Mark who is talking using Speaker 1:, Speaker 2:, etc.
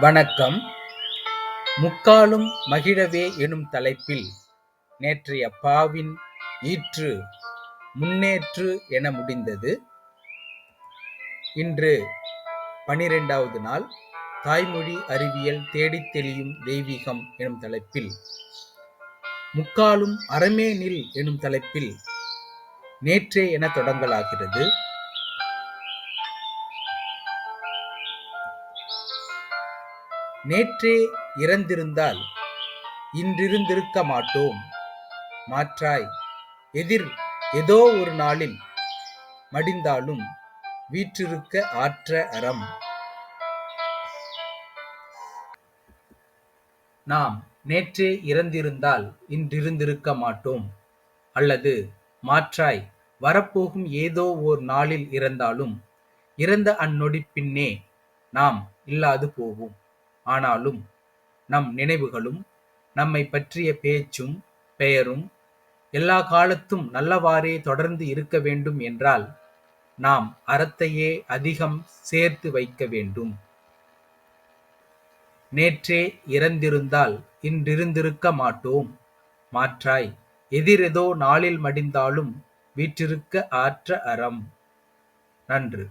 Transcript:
Speaker 1: வணக்கம். முக்காலும் மகிழவே எனும் தலைப்பில் நேற்றைய பாவின் ஈற்று முன்னேற்று என முடிந்தது. இன்று பனிரெண்டாவது நாள். தாய்மொழி அறிவியல் தேடித் தெளியும் தெய்வீகம் எனும் தலைப்பில் முக்காலும் அறமே நில் எனும் தலைப்பில் நேற்றே என தொடங்கலாகிறது. நேற்றே இறந்திருந்தால் இன்றிருந்திருக்க மாட்டோம். மாற்றாய் எதிர் ஏதோ ஒரு நாளில் மடிந்தாலும் வீற்றிருக்க ஆற்ற அறம். நாம் நேற்றே இறந்திருந்தால் இன்றிருந்திருக்க மாட்டோம். அல்லது மாற்றாய் வரப்போகும் ஏதோ ஓர் நாளில் இறந்தாலும் இறந்த அந்நொடி பின்னே நாம் இல்லாது போவோம். ஆனாலும் நம் நினைவுகளும் நம்மை பற்றிய பேச்சும் பெயரும் எல்லா காலத்தும் நல்லவாறே தொடர்ந்து இருக்க வேண்டும் என்றால் நாம் அறத்தையே அதிகம் சேர்த்து வைக்க வேண்டும். நேற்றே இறந்திருந்தால் இன்றிருந்திருக்க மாட்டோம். மாற்றாய் எதிரெதோ நாளில் மடிந்தாலும் வீற்றிருக்க ஆற்ற அறம். நன்று.